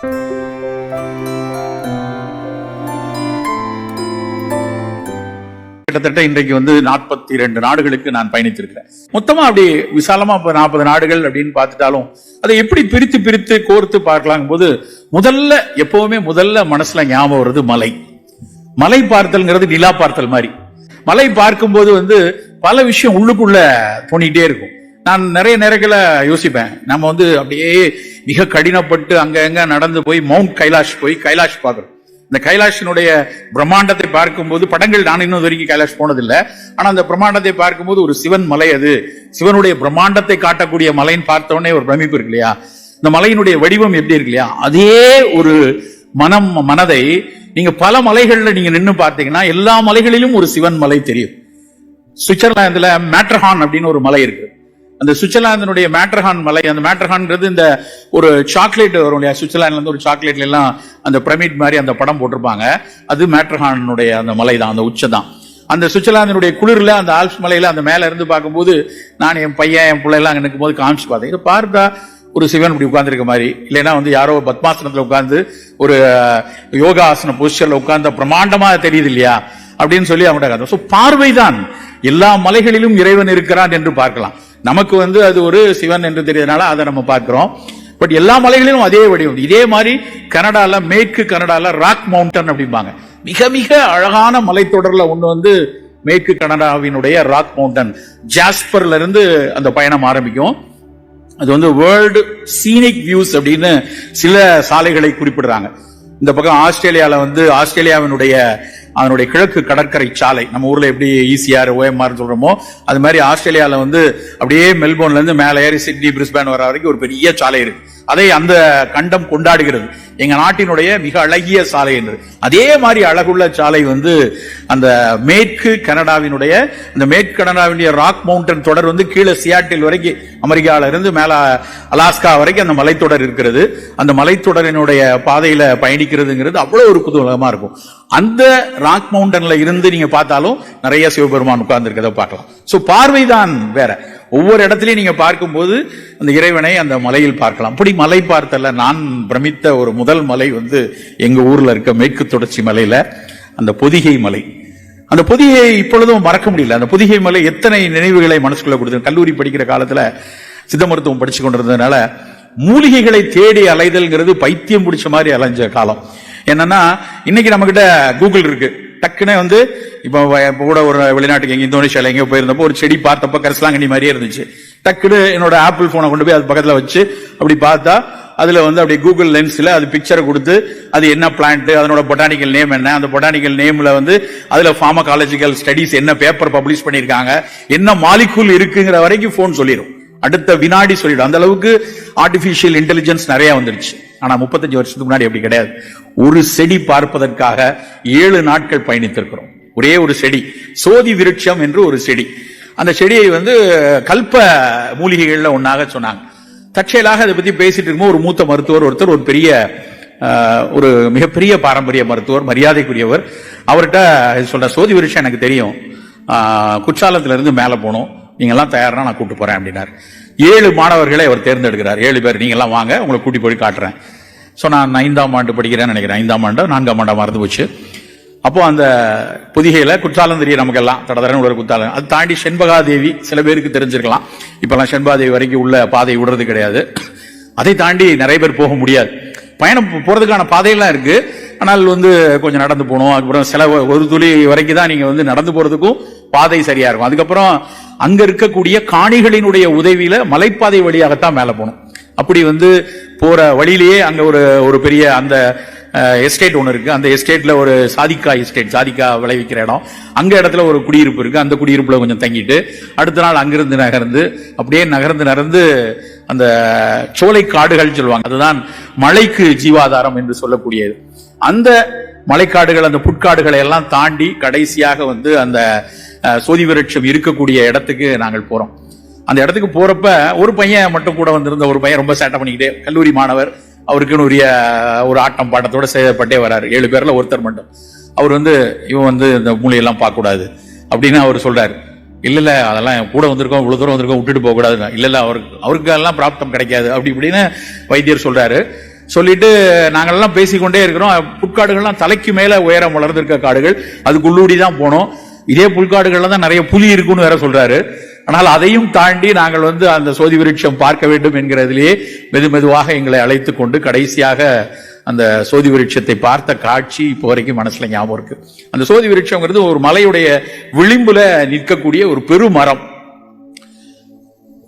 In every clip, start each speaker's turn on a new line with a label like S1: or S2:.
S1: கிட்டத்தட்ட இன்றைக்கு வந்து நாற்பத்தி ரெண்டு நாடுகளுக்கு நான் பயணித்திருக்கிறேன். மொத்தமா அப்படி விசாலமா இப்ப நாற்பது நாடுகள் அப்படின்னு பார்த்துட்டாலும் அதை எப்படி பிரித்து பிரித்து கோர்த்து பார்க்கலாம் போது முதல்ல எப்பவுமே முதல்ல மனசுல ஞாபகம் வருது மலை. மலை பார்த்தல்ங்கிறது நிலா பார்த்தல் மாதிரி. மலை பார்க்கும்போது வந்து பல விஷயம் உள்ளுக்குள்ள தோணிக்கிட்டே இருக்கும். நான் நிறைய நேரங்களை யோசிப்பேன். நம்ம வந்து அப்படியே மிக கடினப்பட்டு அங்க அங்க நடந்து போய் மவுண்ட் கைலாஷ் போய் கைலாஷ் பார்க்குறோம். இந்த கைலாஷினுடைய பிரம்மாண்டத்தை பார்க்கும்போது படங்கள் நான் இன்னும் வரைக்கும் கைலாஷ் போனதில்லை. ஆனால் அந்த பிரம்மாண்டத்தை பார்க்கும்போது ஒரு சிவன் மலை அது. சிவனுடைய பிரம்மாண்டத்தை காட்டக்கூடிய மலைன்னு பார்த்தோடனே ஒரு பிரமிப்பு இருக்கு இல்லையா? இந்த மலையினுடைய வடிவம் எப்படி இருக்கு இல்லையா? அதே ஒரு மனம் மனதை நீங்க பல மலைகளில் நீங்க நின்று பார்த்தீங்கன்னா எல்லா மலைகளிலும் ஒரு சிவன் மலை தெரியும். சுவிட்சர்லாந்துல மேட்ரஹான் அப்படின்னு ஒரு மலை இருக்கு. அந்த சுவிட்சர்லாந்தினுடைய மேட்ரஹான் மலை அந்த மேட்ரஹான்ங்கிறது இந்த ஒரு சாக்லேட் வரும் இல்லையா? சுவிட்சர்லாந்துல இருந்து ஒரு சாக்லேட்ல எல்லாம் அந்த பிரமிட் மாதிரி அந்த படம் போட்டிருப்பாங்க. அது மேட்ரஹானுடைய அந்த மலை தான் அந்த உச்ச தான். அந்த சுவிட்சர்லாந்தினுடைய குளிரில் அந்த ஆல்ப்ஸ் மலையில அந்த மேல இருந்து பார்க்கும்போது நான் என் பையன் என் பிள்ளை எல்லாம் நிற்கும் போது காமிச்சு பார்த்தேன். இதை பார்த்தா ஒரு சிவன் இப்படி உட்கார்ந்துருக்க மாதிரி. இல்லைன்னா வந்து யாரோ பத்மாசனத்தில் உட்கார்ந்து ஒரு யோகா ஆசன பொசிஷனில் உட்கார்ந்த பிரமாண்டமாக தெரியுது இல்லையா? அப்படின்னு சொல்லி அவங்கள்ட்ட ஸோ பார்வை தான் எல்லா மலைகளிலும் இறைவன் இருக்கிறான் என்று பார்க்கலாம். நமக்கு வந்து அது ஒரு சிவன் என்று தெரியறதுனால அதை நம்ம பார்க்கிறோம். பட் எல்லா மலைகளிலும் அதே வடிவம். இதே மாதிரி கனடால மேற்கு கனடால ராக் மவுண்டன் அப்படிம்பாங்க. மிக மிக அழகான மலைத்தொடர்ல ஒண்ணு வந்து மேற்கு கனடாவினுடைய ராக் மவுண்டன் ஜாஸ்பர்ல இருந்து அந்த பயணம் ஆரம்பிக்கும். அது வந்து வேர்ல்டு சீனிக் வியூஸ் அப்படின்னு சில சாலைகளை குறிப்பிடுறாங்க. இந்த பக்கம் ஆஸ்திரேலியாவில் வந்து ஆஸ்திரேலியாவினுடைய அதனுடைய கிழக்கு கடற்கரை சாலை. நம்ம ஊர்ல எப்படி ஈசிஆர் ஓஎம்ஆர் சொல்றோமோ அது மாதிரி ஆஸ்திரேலியாவில் வந்து அப்படியே மெல்போர்ன்ல இருந்து மேலே ஏறி சிட்னி பிரிஸ்பேன் வர வரைக்கும் ஒரு பெரிய சாலை இருக்கு. அதை அந்த கண்டம் கொண்டாடுகிறது. எங்க நாட்டினுடைய மிக அழகிய சாலை என்று. அதே மாதிரி அழகுள்ள சாலை வந்து அந்த மேற்கு கனடாவினுடைய அந்த மேற்கு கனடாவினுடைய ராக் மவுண்டன் தொடர் வந்து கீழே சியாட்டில் வரைக்கும் அமெரிக்கால இருந்து மேல அலாஸ்கா வரைக்கும் அந்த மலைத்தொடர் இருக்கிறது. அந்த மலைத்தொடரினுடைய பாதையில பயணிக்கிறதுங்கிறது அவ்வளவு ஒரு குதூகலமா இருக்கும். அந்த ராக் மவுண்டன்ல இருந்து நீங்க பார்த்தாலும் நிறைய சிவபெருமான் உட்கார்ந்து இருக்கிறத பார்க்கலாம். பார்வை தான் வேற. ஒவ்வொரு இடத்துலையும் நீங்க பார்க்கும்போது அந்த இறைவனை அந்த மலையில் பார்க்கலாம். அப்படி மலை பார்த்தல நான் பிரமித்த ஒரு முதல் மலை வந்து எங்க ஊர்ல இருக்க மேற்கு தொடர்ச்சி மலையில அந்த பொதிகை மலை. அந்த பொதிகை இப்பொழுதும் மறக்க முடியல. அந்த பொதிகை மலை எத்தனை நினைவுகளை மனசுக்குள்ள கொடுத்து கல்லூரி படிக்கிற காலத்துல சித்த மருத்துவம் படிச்சு கொண்டிருந்ததுனால மூலிகைகளை தேடி அலைதல்ங்கிறது பைத்தியம் பிடிச்ச மாதிரி அலைஞ்ச காலம். என்னன்னா இன்னைக்கு நம்ம கிட்ட கூகுள் இருக்கு. டக்குன்னு வந்து இப்போ இப்போ கூட ஒரு வெளிநாட்டுக்கு எங்க இந்தோனேஷியால எங்கேயோ போயிருந்தப்போ ஒரு செடி பார்த்தப்ப கரிசலாங்கண்ணி மாதிரியே இருந்துச்சு. டக்குனு என்னோட ஆப்பிள் போனை கொண்டு போய் அது பக்கத்துல வச்சு அப்படி பார்த்தா அதுல வந்து அப்படி கூகுள் லென்ஸ்ல அது பிக்சரை கொடுத்து அது என்ன பிளான்ட் அதனோட பொட்டானிக்கல் நேம் என்ன அந்த பொட்டானிக்கல் நேம்ல வந்து அதுல ஃபார்மகாலஜிக்கல் ஸ்டடிஸ் என்ன பேப்பர் பப்ளிஷ் பண்ணிருக்காங்க என்ன மாலிகூல் இருக்குங்கிற வரைக்கும் போன் சொல்லிடும் அடுத்த வினாடி சொல்லிடும் அந்த அளவுக்கு ஆர்டிபிஷியல் இன்டெலிஜென்ஸ் நிறைய வந்துருச்சு. ஆனா முப்பத்தஞ்சு வருஷத்துக்கு முன்னாடி அப்படி கிடையாது. ஒரு செடி பார்ப்பதற்காக ஏழு நாட்கள் பயணித்திருக்கிறோம். ஒரே ஒரு செடி சோதி விருட்சம் என்று ஒரு செடி. அந்த செடியை வந்து கல்ப மூலிகைகள்ல ஒன்னாக சொன்னாங்க. தற்செயலாக அதை பத்தி பேசிட்டு இருக்கும்போது ஒரு மூத்த மருத்துவர் ஒருத்தர் ஒரு பெரிய ஒரு மிகப்பெரிய பாரம்பரிய மருத்துவர் மரியாதைக்குரியவர். அவர்கிட்ட சொல்ற சோதி விருட்சம் எனக்கு தெரியும். ஆஹ், குற்றாலத்துல இருந்து மேல போகணும் நீங்க எல்லாம் தயாரா நான் கூட்டு போறேன் அப்படின்னார். ஏழு மாணவர்களை அவர் தேர்ந்தெடுக்கிறார். ஏழு பேர் நீங்க எல்லாம் வாங்க உங்களை கூட்டி போய் காட்டுறேன். ஸோ நான் ஐந்தாம் ஆண்டு படிக்கிறேன்னு நினைக்கிறேன். ஐந்தாம் ஆண்டு நான்காம் ஆண்டா மறந்து போச்சு. அப்போ அந்த புதிகையில குற்றாலம் தெரியும் நமக்கு எல்லாம் தடதரன்னு குற்றாலம். அது தாண்டி செண்பகாதேவி சில பேருக்கு தெரிஞ்சிருக்கலாம். இப்பெல்லாம் செண்பகாதேவி வரைக்கும் உள்ள பாதை விடுறது கிடையாது. அதை தாண்டி நிறைய பேர் போக முடியாது. பயணம் போ- போறதுக்கான பாதையெல்லாம் இருக்கு. ஆனால் வந்து கொஞ்சம் நடந்து போகணும். அதுக்கப்புறம் சில ஒரு துளி வரைக்கும் தான் நீங்கள் வந்து நடந்து போகிறதுக்கும் பாதை சரியாக இருக்கும். அதுக்கப்புறம் அங்கே இருக்கக்கூடிய காணிகளினுடைய உதவியில் மலைப்பாதை வழியாகத்தான் மேலே போகணும். அப்படி வந்து போகிற வழியிலேயே அங்கே ஒரு ஒரு பெரிய அந்த எஸ்டேட் ஒன்று இருக்கு. அந்த எஸ்டேட்ல ஒரு சாதிக்கா எஸ்டேட் சாதிக்கா விளைவிக்கிற இடம். அங்க இடத்துல ஒரு குடியிருப்பு இருக்கு. அந்த குடியிருப்புல கொஞ்சம் தங்கிட்டு அடுத்த நாள் அங்கிருந்து நகர்ந்து அப்படியே நகர்ந்து நகர்ந்து அந்த சோலை காடுகள் சொல்லுவாங்க. அதுதான் மலைக்கு ஜீவாதாரம் என்று சொல்லக்கூடியது. அந்த மலைக்காடுகள் அந்த புட்காடுகளை எல்லாம் தாண்டி கடைசியாக வந்து அந்த சோதி விருட்சம் இருக்கக்கூடிய இடத்துக்கு நாங்கள் போறோம். அந்த இடத்துக்கு போறப்ப ஒரு பையன் மட்டும் கூட வந்திருந்த ஒரு பையன் ரொம்ப சேட்டை பண்ணிக்கிட்டே கல்லூரி மாணவர் அவருக்குன்னு உரிய ஒரு ஆட்டம் பாட்டத்தோட செய்யப்பட்டே வராரு. ஏழு பேர்ல ஒருத்தர் மட்டும். அவர் வந்து இவன் வந்து இந்த மூலையெல்லாம் பார்க்க கூடாது அப்படின்னு அவர் சொல்றாரு. இல்ல இல்ல அதெல்லாம் என் கூட வந்திருக்கோம் இவ்வளவு தூரம் வந்திருக்கோம் விட்டுட்டு போக கூடாது இல்ல இல்ல அவருக்கு அவருக்கெல்லாம் பிராப்தம் கிடைக்காது. அப்படி இப்படின்னு வைத்தியர் சொல்றாரு. சொல்லிட்டு நாங்கெல்லாம் பேசிக்கொண்டே இருக்கிறோம். புற்காடுகள்லாம் தலைக்கு மேல உயரம் வளர்ந்திருக்க காடுகள். அதுக்குள்ளூடி தான் போனோம். இதே புல்காடுகளில் தான் நிறைய புலி இருக்குன்னு வேற சொல்றாரு. ஆனால் அதையும் தாண்டி நாங்கள் வந்து அந்த சோதி விருட்சம் பார்க்க வேண்டும் என்கிறதிலேயே மெது மெதுவாக எங்களை அழைத்து கொண்டு கடைசியாக அந்த சோதி விருட்சத்தை பார்த்த காட்சி இப்போ வரைக்கும் மனசுல ஞாபகம் இருக்கு. அந்த சோதி விருட்சம்ங்கிறது ஒரு மலையுடைய விளிம்புல நிற்கக்கூடிய ஒரு பெருமரம்.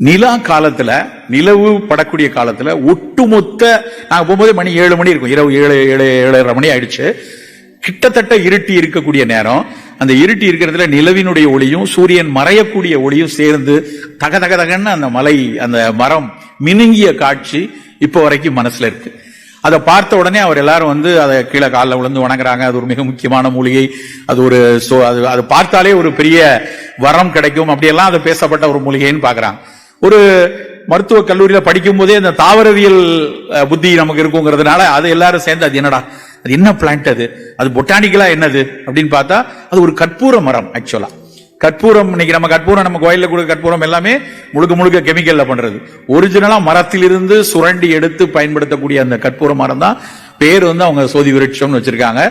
S1: நிலா காலத்துல நிலவு படக்கூடிய காலத்துல ஒட்டுமொத்த நாங்க போகும்போது மணி ஏழு மணி இருக்கும். இரவு ஏழு ஏழு ஏழரை மணி ஆயிடுச்சு. கிட்டத்தட்ட இருட்டி இருக்கக்கூடிய நேரம். அந்த இருட்டி இருக்கிறதுல நிலவினுடைய ஒளியும் சூரியன் மறையக்கூடிய ஒளியும் சேர்ந்து தக தகன்னு அந்த மலை அந்த மரம் மினுங்கிய காட்சி இப்போ வரைக்கும் மனசுல இருக்கு. அதை பார்த்த உடனே அவர் எல்லாரும் வந்து அதை கீழே காலில் விழுந்து வணங்குறாங்க. அது ஒரு மிக முக்கியமான மூலிகை. அது ஒரு சோ- அது அது பார்த்தாலே ஒரு பெரிய வரம் கிடைக்கும். அப்படியெல்லாம் அது பேசப்பட்ட ஒரு மூலிகைன்னு பாக்குறாங்க ஒரு மருத்துவ கல்லூரியில படிக்கும் போதே இந்த தாவரவியல் புத்தி நமக்கு இருக்குங்கிறதுனால அது எல்லாரும் சேர்ந்து அது என்னடா அது என்ன பிளான்ட் அது? அது பொட்டானிக்கலா என்னது? அப்படின்னு பார்த்தா அது ஒரு கற்பூர மரம் ஆக்சுவலா கற்பூரம் இன்னைக்கு நம்ம கற்பூரம் நம்ம கோயிலில் கொடுக்க கற்பூரம் எல்லாமே முழுக்க முழுக்க கெமிக்கல்ல பண்றது. ஒரிஜினலா மரத்திலிருந்து சுரண்டி எடுத்து பயன்படுத்தக்கூடிய அந்த கற்பூர மரம் தான் பேர் வந்து அவங்க சோதி விருட்சம்னு வச்சிருக்காங்க.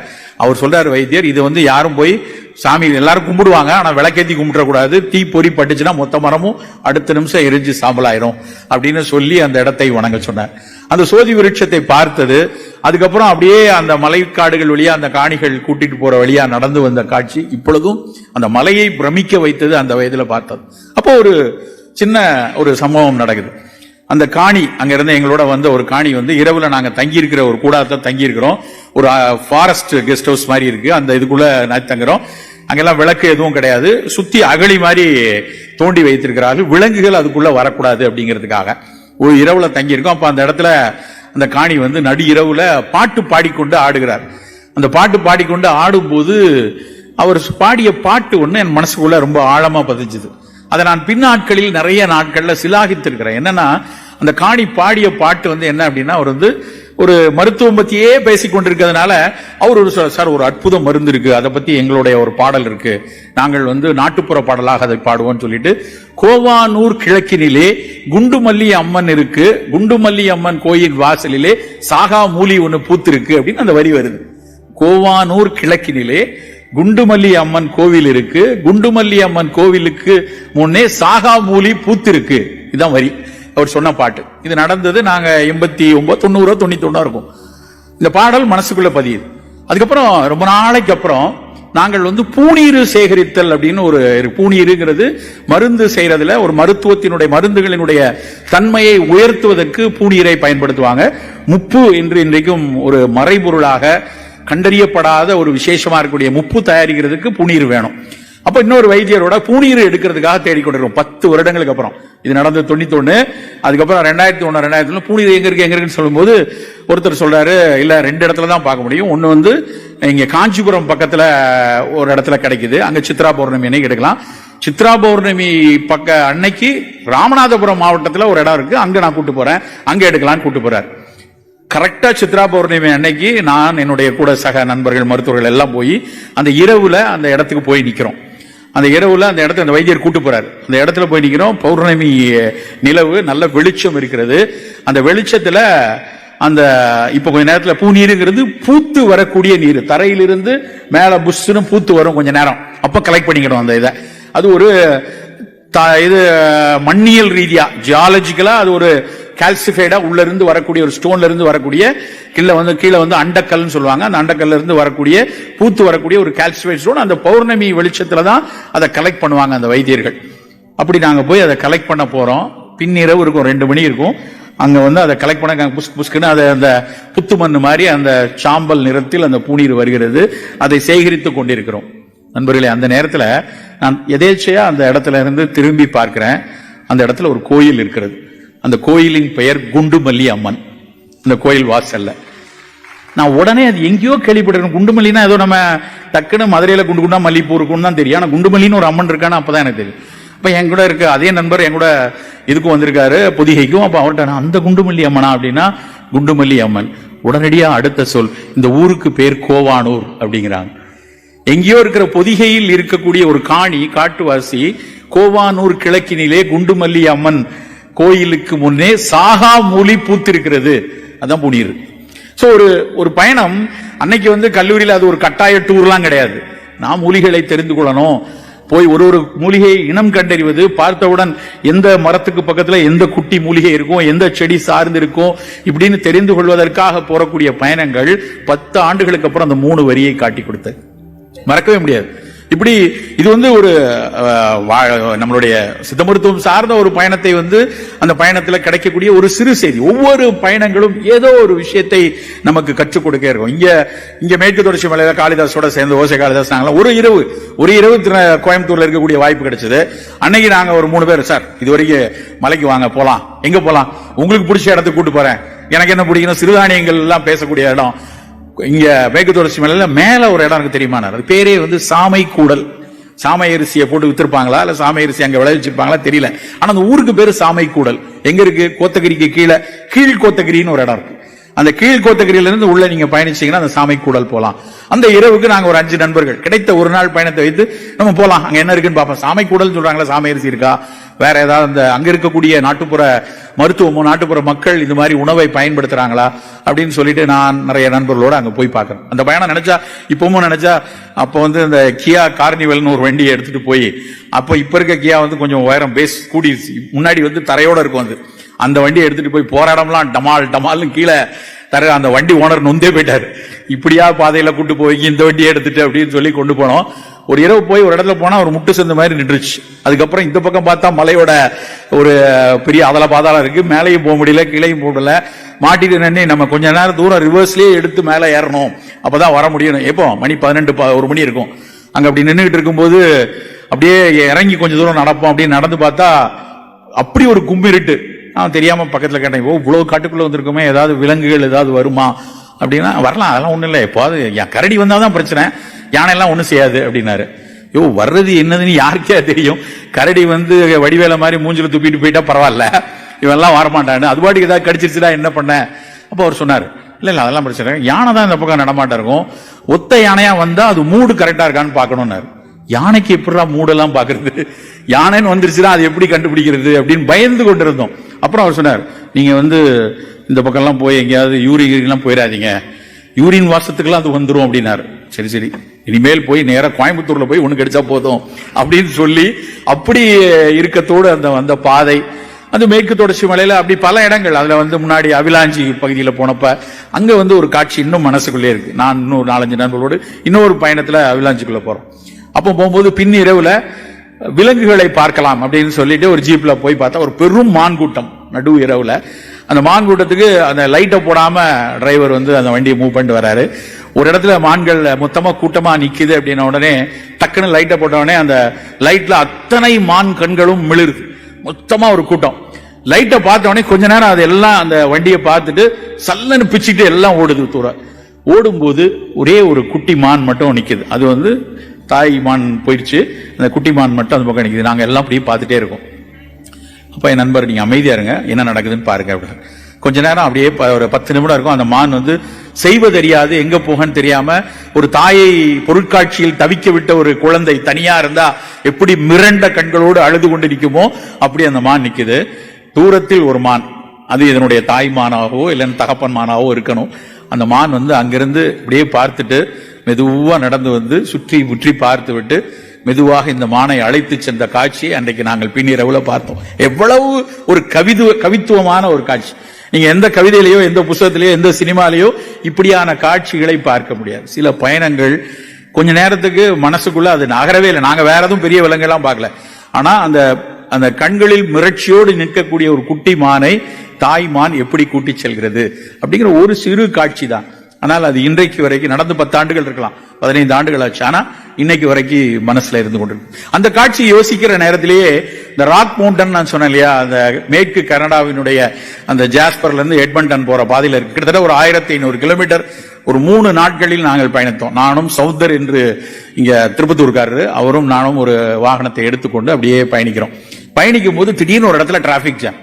S1: அவர் சொல்றாரு வைத்தியர் இது வந்து யாரும் போய் சாமி எல்லாரும் கும்பிடுவாங்க ஆனா விளக்கேத்தி கும்பிடக்கூடாது. தீ பொறி பட்டுச்சுன்னா மொத்த மரமும் அடுத்த நிமிஷம் எரிஞ்சு சாம்பலாயிரும் அப்படின்னு சொல்லி அந்த இடத்தை வணங்க சொன்னார். அந்த சோதி விருட்சத்தை பார்த்தது அதுக்கப்புறம் அப்படியே அந்த மலைக்காடுகள் வழியா அந்த காணிகள் கூட்டிட்டு போற வழியா நடந்து வந்த காட்சி இப்பொழுதும் அந்த மலையை பிரமிக்க வைத்தது அந்த வயதுல பார்த்தது. அப்போ ஒரு சின்ன ஒரு சம்பவம் நடக்குது. அந்த காணி அங்கிருந்து எங்களோட வந்த ஒரு காணி வந்து இரவுல நாங்க தங்கி இருக்கிற ஒரு கூடாரத்தை தங்கி இருக்கிறோம் ஒரு ஃபாரஸ்ட் கெஸ்ட் ஹவுஸ் மாதிரி இருக்கு. அந்த இதுக்குள்ள நான் தங்குறோம். அங்கெல்லாம் விளக்கு எதுவும் கிடையாது. சுத்தி அகழி மாதிரி தோண்டி வைத்திருக்கிறார்கள். விலங்குகள் அதுக்குள்ள வரக்கூடாது அப்படிங்கிறதுக்காக. ஒரு இரவுல தங்கியிருக்கோம். அப்ப அந்த இடத்துல அந்த காணி வந்து நடு இரவுல பாட்டு பாடிக்கொண்டு ஆடுகிறார். அந்த பாட்டு பாடிக்கொண்டு ஆடும்போது அவர் பாடிய பாட்டு ஒன்று என் மனசுக்குள்ள ரொம்ப ஆழமா பதிஞ்சுது. அதை நான் பின்னாட்களில் நிறைய நாட்களில் சிலாகித்திருக்கிறேன். என்னன்னா அந்த காணி பாடிய பாட்டு வந்து என்ன அப்படின்னா அவர் வந்து ஒரு மருத்துவம் பத்தியே பேசிக் கொண்டிருக்கிறதுனால அவர் ஒரு சார் ஒரு அற்புத மருந்து இருக்கு. அதை பத்தி எங்களுடைய ஒரு பாடல் இருக்கு. நாங்கள் வந்து நாட்டுப்புற பாடலாக அதை பாடுவோம்னு சொல்லிட்டு கோவானூர் கிழக்கினிலே குண்டுமல்லி அம்மன் இருக்கு. குண்டுமல்லி அம்மன் கோயில் வாசலிலே சாகா மூலி ஒன்று பூத்திருக்கு அப்படின்னு அந்த வரி வருது. கோவானூர் கிழக்கினிலே குண்டுமல்லி அம்மன் கோவில் இருக்கு. குண்டுமல்லி அம்மன் கோவிலுக்கு முன்னே சாகா மூலி பூத்திருக்கு. இதான் வரி. அவர் சொன்ன பாட்டு. இது நடந்தது நாங்க எண்பத்தி ஒன்பது தொண்ணூறோ தொண்ணூத்தி ஒண்ணா இருக்கும். இந்த பாடல் மனசுக்குள்ள பதியுது. அதுக்கப்புறம் ரொம்ப நாளைக்கு அப்புறம் நாங்கள் வந்து பூநீர் சேகரித்தல் அப்படின்னு ஒரு பூநீருங்கிறது மருந்து செய்யறதுல ஒரு மருத்துவத்தினுடைய மருந்துகளினுடைய தன்மையை உயர்த்துவதற்கு பூநீரை பயன்படுத்துவாங்க. முப்பு என்று இன்றைக்கும் ஒரு மறைபொருளாக கண்டறியப்படாத ஒரு விசேஷமா இருக்கக்கூடிய முப்பு தயாரிக்கிறதுக்கு புனீர் வேணும். அப்ப இன்னொரு வைத்தியரோட பூநீர் எடுக்கிறதுக்காக தேடிக்கொண்டிருக்கோம் பத்து வருடங்களுக்கு அப்புறம். இது நடந்தது தொண்ணூத்தொன்னு. அதுக்கப்புறம் ரெண்டாயிரத்தி ஒன்று ரெண்டாயிரத்தி ஒண்ணு பூநீர் எங்க இருக்கு எங்க இருக்குன்னு சொல்லும்போது ஒருத்தர் சொல்றாரு இல்ல ரெண்டு இடத்துல தான் பார்க்க முடியும். ஒன்று வந்து இங்க காஞ்சிபுரம் பக்கத்துல ஒரு இடத்துல கிடைக்குது. அங்க சித்ரா பௌர்ணமி அன்னைக்கு எடுக்கலாம். சித்ரா பௌர்ணமி பக்க அன்னைக்கு ராமநாதபுரம் மாவட்டத்துல ஒரு இடம் இருக்கு. அங்க நான் கூட்டு போறேன். அங்க எடுக்கலாம்னு கூட்டு போறாரு. கரெக்டா சித்ரா பௌர்ணமி அன்னைக்கு நான் என்னுடைய கூட சக நண்பர்கள் மருத்துவர்கள் எல்லாம் போய் அந்த இரவுல அந்த இடத்துக்கு போய் நிக்கிறோம். அந்த இரவுல அந்த இடத்துல அந்த வைத்தியர் கூட்டு போறாரு. அந்த இடத்துல போய் நிக்கிறோம். பௌர்ணமி நிலவு நல்ல வெளிச்சம் இருக்கிறது. அந்த வெளிச்சத்துல அந்த இப்ப கொஞ்ச நேரத்துல பூநீருங்கிறது பூத்து வரக்கூடிய நீர். தரையிலிருந்து மேல புஷ்ஷுன்னு பூத்து வரும் கொஞ்ச நேரம். அப்ப கலெக்ட் பண்ணிக்கணும் அந்த இதை. அது ஒரு இது மண்ணியல் ரீதியா ஜியாலஜிக்கலா அது ஒரு கால்சிஃபைடா உள்ள இருந்து வரக்கூடிய ஒரு ஸ்டோன்ல இருந்து வரக்கூடிய கீழே வந்து கீழே வந்து அண்டக்கல்னு சொல்லுவாங்க. அந்த அண்டக்கல்ல இருந்து வரக்கூடிய பூத்து வரக்கூடிய ஒரு கால்சிஃபைட் ஸ்டோன் அந்த பௌர்ணமி வெளிச்சத்துல தான் அதை கலெக்ட் பண்ணுவாங்க அந்த வைத்தியர்கள். அப்படி நாங்க போய் அதை கலெக்ட் பண்ண போறோம். பின்னிரவு இருக்கும் ரெண்டு மணி இருக்கும். அங்க வந்து அதை கலெக்ட் பண்ண புஸ்க் புஸ்க்குன்னு அதை அந்த புத்து மண் மாதிரி அந்த சாம்பல் நிறத்தில் அந்த பூநீர் வருகிறது. அதை சேகரித்து கொண்டிருக்கிறோம். நண்பர்களே அந்த நேரத்தில் நான் எதேச்சையாக அந்த இடத்துல இருந்து திரும்பி பார்க்குறேன். அந்த இடத்துல ஒரு கோயில் இருக்கிறது. அந்த கோயிலின் பெயர் குண்டுமல்லி அம்மன். அந்த கோயில் வாசல்ல. நான் உடனே அது எங்கேயோ கேள்விப்பட்டிருக்கேன். குண்டுமல்லினா ஏதோ நம்ம டக்குன்னு மதுரையில் குண்டு குண்டா மல்லிப்பூ இருக்கும்னு தான் தெரியும். ஆனால் குண்டுமல்லின்னு ஒரு அம்மன் இருக்கான்னு அப்பதான் எனக்கு தெரியும். இப்போ என் கூட இருக்க அதே நண்பர் என் கூட இதுக்கும் வந்திருக்காரு பொதிகைக்கும். அப்போ அவர்கிட்ட நான் அந்த குண்டுமல்லி அம்மனா? அப்படின்னா குண்டுமல்லி அம்மன். உடனடியாக அடுத்த சொல் இந்த ஊருக்கு பேர் கோவானூர் அப்படிங்கிறாங்க. எங்கேயோ இருக்கிற பொதிகையில் இருக்கக்கூடிய ஒரு காணி காட்டுவாசி கோவானூர் கிழக்கினிலே குண்டுமல்லி அம்மன் கோயிலுக்கு முன்னே சாகா மூலி பூத்திருக்கிறது. அதான் புனீர் ஸோ ஒரு ஒரு பயணம் அன்னைக்கு வந்து கல்லூரியில் அது ஒரு கட்டாய டூர்லாம் கிடையாது. நான் மூலிகளை தெரிந்து கொள்ளணும். போய் ஒரு ஒரு மூலிகையை இனம் கண்டறிவது பார்த்தவுடன் எந்த மரத்துக்கு பக்கத்தில் எந்த குட்டி மூலிகை இருக்கும் எந்த செடி சார்ந்து இருக்கும் இப்படின்னு தெரிந்து கொள்வதற்காக போறக்கூடிய பயணங்கள் பத்து ஆண்டுகளுக்கு அப்புறம் அந்த மூணு வரியை காட்டி கொடுத்தது. மறக்கவே முடியாது. இப்படி இது வந்து ஒரு வா- நம்மளுடைய சித்த மருத்துவம் சார்ந்த ஒரு பயணத்தை வந்து அந்த பயணத்தில் கிடைக்கக்கூடிய ஒரு சிறு செய்தி. ஒவ்வொரு பயணங்களும் ஏதோ ஒரு விஷயத்தை நமக்கு கற்றுக் கொடுக்க இருக்கும். இங்க இங்க மேற்கு தொடர்ச்சி மலையில காளிதாஸோட சேர்ந்து ஓசை காளிதாஸ் நாங்களாம் ஒரு இரவு ஒரு இரவு திரு- கோயம்புத்தூர்ல இருக்கக்கூடிய வாய்ப்பு கிடைச்சது. அன்னைக்கு நாங்க ஒரு மூணு பேர் சார் இது வரைக்கும் மலைக்கு வாங்க போலாம். எங்க போலாம்? உங்களுக்கு பிடிச்ச இடத்துக்கு கூட்டு போறேன். எனக்கு என்ன பிடிக்கணும் சிறுதானியங்கள் எல்லாம் பேசக்கூடிய இடம். இங்க மேற்கு தொடர்ச்சி மலையில மேல ஒரு இடம் இருக்கு தெரியுமா அது பேரே வந்து சாமை கூடல். சாமை அரிசியை போட்டு வித்துருப்பாங்களா? இல்ல சாமை அரிசி அங்க விளைவிச்சிருப்பாங்களா தெரியல. ஆனா அந்த ஊருக்கு பேரு சாமை கூடல். எங்க இருக்கு? கோத்தகிரிக்கு கீழே கீழ் கோத்தகிரின்னு ஒரு இடம் இருக்கு. அந்த கீழ் கோத்தகிரியில இருந்து உள்ள நீங்க பயணிச்சீங்கன்னா அந்த சாமை கூடல் போலாம். அந்த இரவுக்கு நாங்க ஒரு அஞ்சு நண்பர்கள். கிடைத்த ஒரு நாள் பயணத்தை வைத்து நம்ம போலாம். அங்க என்ன இருக்குன்னு பார்ப்போம். சாமை கூடல் சொல்றாங்களா சாமை அரிசி இருக்கா? வேற ஏதாவது அந்த அங்க இருக்கக்கூடிய நாட்டுப்புற மருத்துவமோ நாட்டுப்புற மக்கள் இந்த மாதிரி உணவை பயன்படுத்துறாங்களா அப்படின்னு சொல்லிட்டு நான் நிறைய நண்பர்களோட அங்க போய் பார்க்கறேன். அந்த பயணம் நினைச்சா இப்பவும் நினைச்சா அப்போ வந்து இந்த கியா கார்னிவல்னு ஒரு வண்டியை எடுத்துட்டு போய் அப்போ இப்ப இருக்க கியா வந்து கொஞ்சம் உயரம் பேஸ் கூடிருச்சு. முன்னாடி வந்து தரையோட இருக்கும் அது. அந்த வண்டியை எடுத்துட்டு போய் போராடம்லாம் டமால் டமால்னு கீழே தர அந்த வண்டி ஓனர் நொந்தே போயிட்டாரு. இப்படியா பாதையில கூட்டு போய் இந்த வண்டியை எடுத்துட்டு அப்படின்னு சொல்லி கொண்டு போனோம். ஒரு இரவு போய் ஒரு இடத்துல போனா ஒரு முட்டு சேர்ந்த மாதிரி நின்றுச்சு. அதுக்கப்புறம் இந்த பக்கம் பார்த்தா மலையோட ஒரு பெரிய அதல பாதாளம் இருக்கு. மேலேயும் போக முடியல கீழேயும் போடல மாட்டிட்டு நின்று நம்ம கொஞ்ச நேரம் தூரம் ரிவர்ஸ்லயே எடுத்து மேலே ஏறணும். அப்பதான் வர முடியும். எப்போ? மணி பதினெண்டு ப- ஒரு மணி இருக்கும். அங்க அப்படி நின்றுகிட்டு இருக்கும்போது அப்படியே இறங்கி கொஞ்சம் தூரம் நடப்போம். அப்படின்னு நடந்து பார்த்தா அப்படி ஒரு கும்பிருட்டு நான் தெரியாம பக்கத்துல கேட்டேன் ஓ இவ்வளவு காட்டுக்குள்ள வந்திருக்குமே ஏதாவது விலங்குகள் ஏதாவது வருமா? அப்படின்னா வரலாம் அதெல்லாம் ஒண்ணும் இல்லை. எப்போது என் கரடி வந்தாதான் பிரச்சனை. யானை எல்லாம் செய்யாது அப்படின்னாரு. யோ வர்றது என்னதுன்னு யாருக்கே தெரியும். கரடி வந்து வடிவேல மாதிரி மூஞ்சில் துப்பிட்டு போயிட்டா பரவாயில்ல. இவெல்லாம் வரமாட்டான்னு. அது பாட்டுக்கு ஏதாவது கடிச்சிருச்சுடா என்ன பண்ண? அப்போ அவர் சொன்னார் இல்லை இல்லை அதெல்லாம் பிரச்சனை இல்லை. யானை தான் இந்த பக்கம் நடமாட்டம் இருக்கும். ஒத்த யானையாக வந்தால் அது மூடு கரெக்டாக இருக்கான்னு பார்க்கணும்னாரு. யானைக்கு எப்படிடா மூடெல்லாம் பார்க்கறது? யானைன்னு வந்துருச்சுன்னா அது எப்படி கண்டுபிடிக்கிறது? அப்படின்னு பயந்து கொண்டு இருந்தோம் அப்புறம் அவர் சொன்னார் நீங்கள் வந்து இந்த பக்கம்லாம் போய் எங்கேயாவது யூரின் எல்லாம் போயிடாதீங்க. யூரின் வாசத்துக்கெல்லாம் அது வந்துடும் அப்படின்னாரு. சரி சரி. இனிமேல் போய் நேராக கோயம்புத்தூர்ல போய் ஒன்று கிடைச்சா போதும் அப்படின்னு சொல்லி அப்படி இருக்கத்தோடு அந்த வந்த பாதை அந்த மேற்கு தொடர்ச்சி மலையில அப்படி பல இடங்கள். அதுல வந்து முன்னாடி அவிலாஞ்சி பகுதியில் போனப்ப அங்க வந்து ஒரு காட்சி இன்னும் மனசுக்குள்ளே இருக்கு. நான் இன்னும் நாலஞ்சு நண்பர்களோடு இன்னொரு பயணத்துல அவிலாஞ்சிக்குள்ள போறோம். அப்போ போகும்போது பின் இரவில் விலங்குகளை பார்க்கலாம் அப்படின்னு சொல்லிட்டு ஒரு ஜீப்ல போய் பார்த்தா ஒரு பெரும் மான் கூட்டம் நடு இரவுல. அந்த மான் கூட்டத்துக்கு அந்த லைட்டை போடாம டிரைவர் வந்து அந்த வண்டியை மூவ் பண்ணிட்டு வராரு. ஒரு இடத்துல மான்கள் மொத்தமா கூட்டமா நிக்குது அப்படின்ன உடனே டக்குன்னு லைட்டை போட்ட உடனே அந்த லைட்ல அத்தனை மான் கண்களும் மிளிருது. மொத்தமா ஒரு கூட்டம். லைட்டை பார்த்த உடனே கொஞ்ச நேரம் அது எல்லாம் அந்த வண்டியை பார்த்துட்டு சல்லன்னு பிச்சுட்டு எல்லாம் ஓடுது தூர. ஓடும்போது ஒரே ஒரு குட்டி மான் மட்டும் நிக்குது. அது வந்து தாய் மான் போயிடுச்சு. அந்த குட்டி மான் மட்டும் அந்த பக்கம் நிக்குது. நாங்க எல்லாம் அப்படியே பார்த்துட்டே இருக்கோம். அப்ப என் நண்பர் நீங்க அமைதியா இருங்க. என்ன நடக்குதுன்னு பாருங்க அப்படின்னு. கொஞ்ச நேரம் அப்படியே ஒரு பத்து நிமிடம் இருக்கும். அந்த மான் வந்து செய்வதறியாது எங்க போகன்னு தெரியாம ஒரு தாயை பொருட்காட்சியில் தவிக்க விட்ட ஒரு குழந்தை தனியா இருந்தா எப்படி மிரண்ட கண்களோடு அழுது கொண்டு நிற்குமோ அப்படி அந்த மான் நிற்குது தூரத்தில் ஒரு மான். அது இதனுடைய தாய் மானாகவோ இல்லைன்னு தகப்பன் மானாவோ இருக்கணும். அந்த மான் வந்து அங்கிருந்து இப்படியே பார்த்துட்டு மெதுவாக நடந்து வந்து சுற்றி முற்றி பார்த்து விட்டு மெதுவாக இந்த மானை அழைத்து சென்ற காட்சியை அன்றைக்கு நாங்கள் பின்னிரவுல பார்த்தோம். எவ்வளவு ஒரு கவிதுவ கவித்துவமான ஒரு காட்சி. நீங்க எந்த கவிதையிலையோ எந்த புத்தகத்திலேயோ எந்த சினிமாலேயோ இப்படியான காட்சிகளை பார்க்க முடியாது. சில பயணங்கள் கொஞ்ச நேரத்துக்கு மனசுக்குள்ள அது நகரவே இல்லை. நாங்க வேற எதுவும் பெரிய விலங்கெல்லாம் பார்க்கல. ஆனா அந்த அந்த கண்களில் மிரட்சியோடு நிற்கக்கூடிய ஒரு குட்டி மானை தாய் மான் எப்படி கூட்டி செல்கிறது? அப்படிங்கிற ஒரு சிறு காட்சி தான். ஆனால் அது இன்றைக்கு வரைக்கும் நடந்து பத்து ஆண்டுகள் இருக்கலாம். பதினைந்து ஆண்டுகள் ஆச்சு. ஆனா இன்னைக்கு வரைக்கும் மனசுல இருந்து கொண்டிருக்கு. அந்த காட்சி யோசிக்கிற நேரத்திலேயே இந்த ராக் மவுண்டன் நான் சொன்னேன் இல்லையா அந்த மேற்கு கனடாவினுடைய அந்த ஜாஸ்பர்ல இருந்து எட்மண்டன் போற பாதையில இருக்கு. கிட்டத்தட்ட ஒரு ஆயிரத்தி ஐநூறு கிலோமீட்டர். ஒரு மூணு நாட்களில் நாங்கள் பயணித்தோம். நானும் சௌதர் என்று இங்க திருப்பத்தூர்காரரு அவரும் நானும் ஒரு வாகனத்தை எடுத்துக்கொண்டு அப்படியே பயணிக்கிறோம். பயணிக்கும் போது திடீர்னு ஒரு இடத்துல டிராபிக் ஜாம்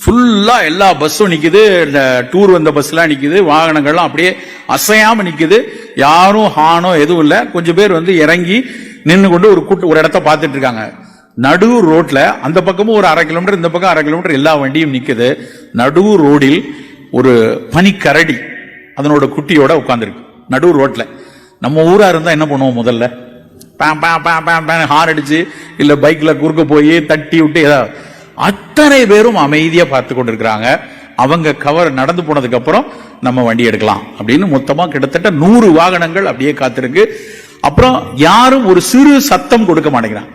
S1: ஃபுல்லா எல்லா பஸ்ஸும் நிக்குது. இந்த டூர் வந்த பஸ்லாம் நிக்குது. வாகனங்கள்லாம் அப்படியே அசையாம நிக்குது. யாரும் ஹானோ எதுவும் இல்ல. கொஞ்சம் பேர் வந்து இறங்கி நின்று கொண்டு ஒரு கூட்டு ஒரு இடத்த பார்த்துட்டு இருக்காங்க. நடு ரோட்ல அந்த பக்கமும் ஒரு அரை கிலோமீட்டர் இந்த பக்கம் அரை கிலோமீட்டர் எல்லா வண்டியும் நிக்குது. நடு ரோடில் ஒரு பனிக்கரடி அதனோட குட்டியோட உட்காந்துருக்கு நடு ரோட்ல நம்ம ஊரா இருந்தா என்ன பண்ணுவோம் முதல்ல? பேம் பேம் பேன் பேம் ஹார்ன் அடிச்சு இல்ல பைக்ல குறுக்க போய் தட்டி விட்டு ஏதாவது அத்தனை பேரும் அமைதியா பார்த்து கொண்டிருக்கிறாங்க. அவங்க கவர் நடந்து போனதுக்கு அப்புறம் நம்ம வண்டி எடுக்கலாம் அப்படின்னு மொத்தமா கிட்டத்தட்ட நூறு வாகனங்கள் அப்படியே காத்திருக்கு. அப்புறம் யாரும் ஒரு சிறு சத்தம் கொடுக்க மாட்டேங்கிறான்.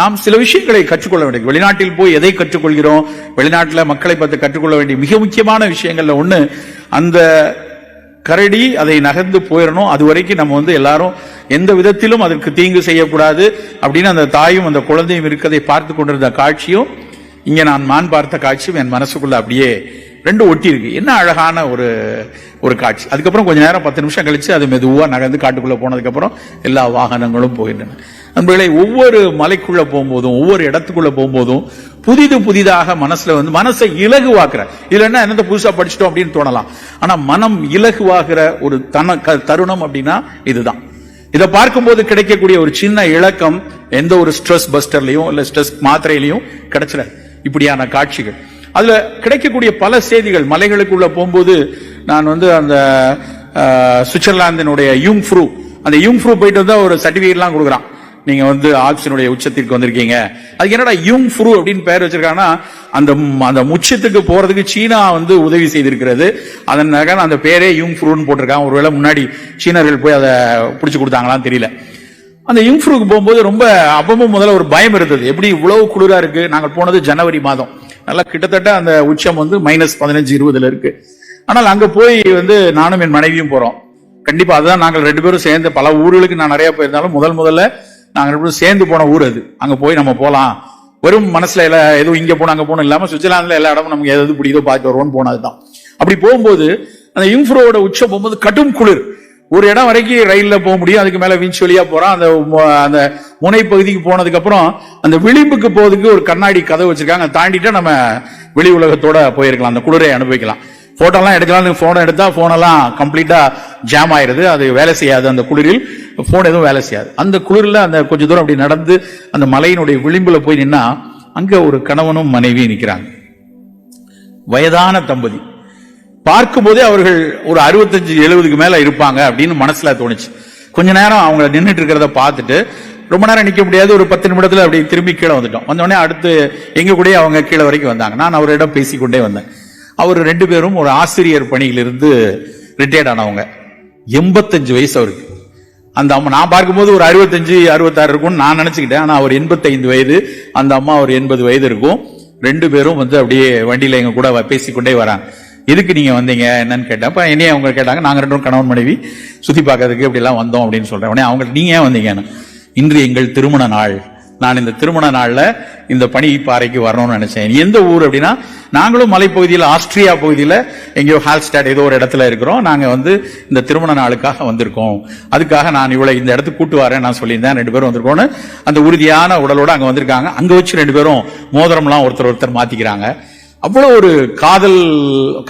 S1: நாம் சில விஷயங்களை கற்றுக்கொள்ள வேண்டிய வெளிநாட்டில் போய் எதை கற்றுக்கொள்கிறோம்? வெளிநாட்டில் மக்களை பார்த்து கற்றுக்கொள்ள வேண்டிய மிக முக்கியமான விஷயங்கள்ல ஒண்ணு அந்த கரடி அதை நகர்ந்து போயிடணும் அது வரைக்கும் நம்ம வந்து எல்லாரும் எந்த விதத்திலும் அதற்கு தீங்கு செய்யக்கூடாது அப்படின்னு அந்த தாயும் அந்த குழந்தையும் இருக்கதை பார்த்து கொண்டிருந்த காட்சியும் இங்க நான் மான் பார்த்த காட்சியும் என் மனசுக்குள்ள அப்படியே ரெண்டு ஒட்டி இருக்கு. என்ன அழகான ஒரு ஒரு காட்சி. அதுக்கப்புறம் கொஞ்ச நேரம் பத்து நிமிஷம் கழிச்சு அது மெதுவாக நகர்ந்து காட்டுக்குள்ளே போனதுக்கப்புறம் எல்லா வாகனங்களும் போகின்றன நண்பர்களே ஒவ்வொரு மலைக்குள்ளே போகும்போதும் ஒவ்வொரு இடத்துக்குள்ளே போகும்போதும் புதிது புதிதாக மனசுல வந்து மனசை இலகுவாக்குற. இதுல என்ன என்னத்த புதுசாக படிச்சிட்டோம் அப்படின்னு தோணலாம். ஆனால் மனம் இலகுவாகிற ஒரு தன க- தருணம் அப்படின்னா இதுதான். இதை பார்க்கும்போது கிடைக்கக்கூடிய ஒரு சின்ன இலக்கம் எந்த ஒரு ஸ்ட்ரெஸ் பஸ்டர்லையும் இல்லை ஸ்ட்ரெஸ் மாத்திரையிலையும் கிடைச்சிடாது. இப்படியான காட்சிகள். அதுல கிடைக்கக்கூடிய பல செய்திகள். மலைகளுக்குள்ள போகும்போது நான் வந்து அந்த சுவிட்சர்லாந்தினுடைய யூங் ஃப்ரூ அந்த யூங் ஃப்ரூ போயிட்டு வந்தா ஒரு சர்டிபிகேட்லாம் கொடுக்குறான். நீங்க வந்து ஆப்ஷனுடைய உச்சத்திற்கு வந்திருக்கீங்க. அதுக்கு என்னடா யூங் ஃப்ரூ அப்படின்னு பேர் வச்சிருக்காங்கன்னா அந்த அந்த உச்சத்துக்கு போறதுக்கு சீனா வந்து உதவி செய்திருக்கிறது. அதன் அந்த பேரே யூங் ஃப்ரூன்னு போட்டிருக்காங்க ஒருவேளை முன்னாடி சீனர்கள் போய் அதை பிடிச்சு கொடுத்தாங்களான்னு தெரியல. அந்த யூங்ஃப்ரூக்கு போகும்போது ரொம்ப அப்பவும் முதல்ல ஒரு பயம் இருந்தது. எப்படி இவ்வளவு குளிரா இருக்கு? நாங்கள் போனது ஜனவரி மாதம். நல்லா கிட்டத்தட்ட அந்த உச்சம் வந்து மைனஸ் பதினஞ்சு இருபதுல இருக்கு. ஆனால் அங்க போய் வந்து நானும் என் மனைவியும் போறோம். கண்டிப்பா அதுதான் நாங்கள் ரெண்டு பேரும் சேர்ந்து பல ஊர்களுக்கு நான் நிறைய போயிருந்தாலும் முதல் முதல்ல நாங்கள் ரெண்டு பேரும் சேர்ந்து போன ஊர் அது. அங்க போய் நம்ம போலாம். வெறும் மனசுல எல்லா எதுவும் இங்க போனோம் அங்க போனோம் இல்லாம சுவிட்சர்லாந்துல எல்லா இடமும் நமக்கு எது பிடிக்குதோ பார்த்து வருவோம்னு போனதுதான். அப்படி போகும்போது அந்த இம்ஃப்ரோவோட உச்சம் போகும்போது கடும் குளிர். ஒரு இடம் வரைக்கும் ரயில்ல போக முடியும். அதுக்கு மேல வீச்சு வழியா போறான் அந்த அந்த முனை பகுதிக்கு போனதுக்கு அப்புறம் அந்த விளிம்புக்கு போறதுக்கு ஒரு கண்ணாடி கதவு வச்சிருக்காங்க. அதை தாண்டிட்டா நம்ம வெளி உலகத்தோட போயிருக்கலாம். அந்த குளிரை அனுபவிக்கலாம். போட்டோ எல்லாம் எடுக்கலாம் போன் எடுத்தா போன் கம்ப்ளீட்டா ஜாம் ஆயிருது. அது வேலை செய்யாது அந்த குளிரில். போன் எதுவும் வேலை செய்யாது. அந்த குளிரில் அந்த கொஞ்ச தூரம் அப்படி நடந்து அந்த மலையினுடைய விளிம்புல போய் நின்னா அங்க ஒரு கணவனும் மனைவியும் நிற்கிறாங்க வயதான தம்பதி. பார்க்கும்போதே அவர்கள் ஒரு அறுபத்தஞ்சு எழுபதுக்கு மேல இருப்பாங்க அப்படின்னு மனசுல தோணுச்சு. கொஞ்ச நேரம் அவங்க நின்னுட்டு இருக்கிறத பார்த்துட்டு ரொம்ப நேரம் நிற்க முடியாது ஒரு பத்து நிமிடத்துல அப்படி திரும்பி கீழே வந்துட்டோம். வந்த உடனே அடுத்து எங்க கூட அவங்க கீழே வரைக்கும் வந்தாங்க. நான் அவரிடம் பேசிக்கொண்டே வந்தேன். அவர் ரெண்டு பேரும் ஒரு ஆசிரியர் பணியிலிருந்து ரிட்டையர்ட் ஆனவங்க. எண்பத்தஞ்சு வயசு அவருக்கு. அந்த அம்மா நான் பார்க்கும்போது ஒரு அறுபத்தஞ்சு அறுபத்தாறு இருக்கும்னு நான் நினச்சிக்கிட்டேன். ஆனால் அவர் எண்பத்தைந்து வயது. அந்த அம்மா ஒரு எண்பது வயது இருக்கும். ரெண்டு பேரும் வந்து அப்படியே வண்டியில எங்க கூட பேசிக்கொண்டே வராங்க. எதுக்கு நீங்க வந்தீங்க? என்னன்னு கேட்டேன். அப்ப என்னைய அவங்க கேட்டாங்க நாங்க ரெண்டும் கணவன் மனைவி சுத்தி பார்க்கறதுக்கு இப்படி எல்லாம் வந்தோம் அப்படின்னு சொல்றேன். உடனே அவங்க நீங்க ஏன் வந்தீங்கன்னு இன்று எங்கள் திருமண நாள். நான் இந்த திருமண நாள்ல இந்த பனி பாறைக்கு வரணும்னு நினைச்சேன். எந்த ஊர் அப்படின்னா நாங்களும் மலைப்பகுதியில் ஆஸ்திரியா பகுதியில் எங்கேயோ ஹால்ஸ்டாட் ஏதோ ஒரு இடத்துல இருக்கிறோம். நாங்கள் வந்து இந்த திருமண நாளுக்காக வந்திருக்கோம். அதுக்காக நான் இவ்வளோ இந்த இடத்துக்கு கூட்டு வரேன் நான் சொல்லியிருந்தேன். ரெண்டு பேரும் வந்திருக்கோன்னு அந்த உறுதியான உடலோடு அங்கே வந்திருக்காங்க. அங்கே வச்சு ரெண்டு பேரும் மோதிரம்லாம் ஒருத்தர் ஒருத்தர் மாற்றிக்கிறாங்க அவ்வளவு ஒரு காதல்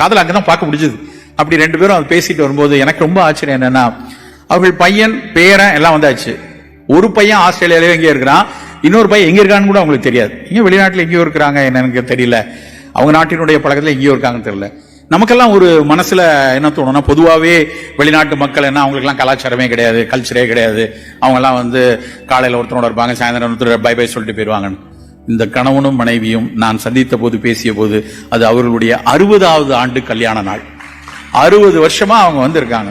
S1: காதல் அங்கதான் பார்க்க முடிஞ்சது. அப்படி ரெண்டு பேரும் அதை பேசிட்டு வரும்போது எனக்கு ரொம்ப ஆச்சரியம் என்னன்னா அவர்கள் பையன் பேரன் எல்லாம் வந்தாச்சு. ஒரு பையன் ஆஸ்திரேலியாலே எங்கே இருக்கிறான். இன்னொரு பையன் எங்கே இருக்கான்னு கூட அவங்களுக்கு தெரியாது. இங்கே வெளிநாட்டில் எங்கேயோ இருக்கிறாங்க என்னன்னு தெரியல. அவங்க நாட்டினுடைய பழக்கத்தில் எங்கேயோ இருக்காங்கன்னு தெரியல. நமக்கெல்லாம் ஒரு மனசுல என்ன தோணும்னா பொதுவாகவே வெளிநாட்டு மக்கள் என்ன அவங்களுக்குலாம் கலாச்சாரமே கிடையாது கல்ச்சரே கிடையாது. அவங்கெல்லாம் வந்து காலையில் ஒருத்தனோட இருப்பாங்க சாயந்தரம் ஒருத்தர் பை பை சொல்லிட்டு போயிடுவாங்கன்னு இந்த கணவனும் மனைவியும் நான் சந்தித்த போது பேசிய போது அது அவர்களுடைய அறுபதாவது ஆண்டு கல்யாண நாள். அறுபது வருஷமா அவங்க வந்து இருக்காங்க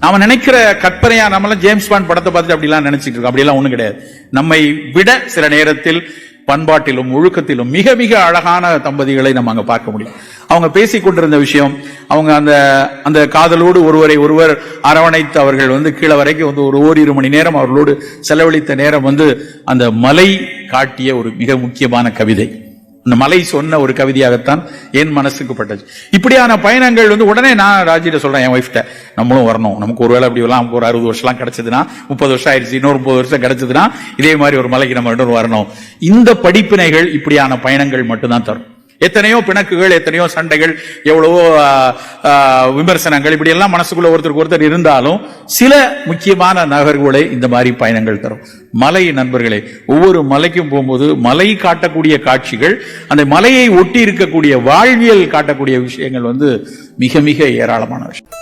S1: நாம நினைக்கிற கற்பனையா நம்மளாம் ஜேம்ஸ் பாண்ட் படத்தை பார்த்துட்டு அப்படிலாம் நினைச்சிட்டு இருக்கோம். அப்படிலாம் ஒண்ணும் கிடையாது. நம்மை விட சில நேரத்தில் பண்பாட்டிலும் ஒழுக்கத்திலும் மிக மிக அழகான தம்பதிகளை நம்ம அங்க பார்க்க முடியும். அவங்க பேசிக் கொண்டிருந்த விஷயம் அவங்க அந்த அந்த காதலோடு ஒருவரை ஒருவர் அரவணைத்து அவர்கள் வந்து கீழே வரைக்கும் வந்து ஒரு ஓரிரு மணி நேரம் அவர்களோடு செலவழித்த நேரம் வந்து அந்த மலை காட்டிய ஒரு மிக முக்கியமான கவிதை. அந்த மலை சொன்ன ஒரு கவிதையாகத்தான் என் மனசுக்கு பட்டது. இப்படியான பயணங்கள் வந்து உடனே நான் ராஜிட்ட சொல்றேன் என் ஒய்ஃப்ட நம்மளும் வரணும். நமக்கு ஒரு வேலை அப்படி எல்லாம் ஒரு அறுபது வருஷம்லாம் கிடைச்சதுன்னா முப்பது வருஷம் ஆயிடுச்சு இன்னொரு முப்பது வருஷம் கிடைச்சதுன்னா இதே மாதிரி ஒரு மலைக்கு நம்ம இன்னொரு வரணும். இந்த படிப்பினைகள் இப்படியான பயணங்கள் மட்டும்தான் தரும். எத்தனையோ பிணக்குகள் எத்தனையோ சண்டைகள் எவ்வளவோ விமர்சனங்கள் இப்படி எல்லாம் மனசுக்குள்ள ஒருத்தருக்கு ஒருத்தர் இருந்தாலும் சில முக்கியமான நகர்வுகளை இந்த மாதிரி பயணங்கள் தரும். மலை நண்பர்களே ஒவ்வொரு மலைக்கும் போகும்போது மலை காட்டக்கூடிய காட்சிகள் அந்த மலையை ஒட்டி இருக்கக்கூடிய வாழ்வியல் காட்டக்கூடிய விஷயங்கள் வந்து மிக மிக ஏராளமான விஷயம்.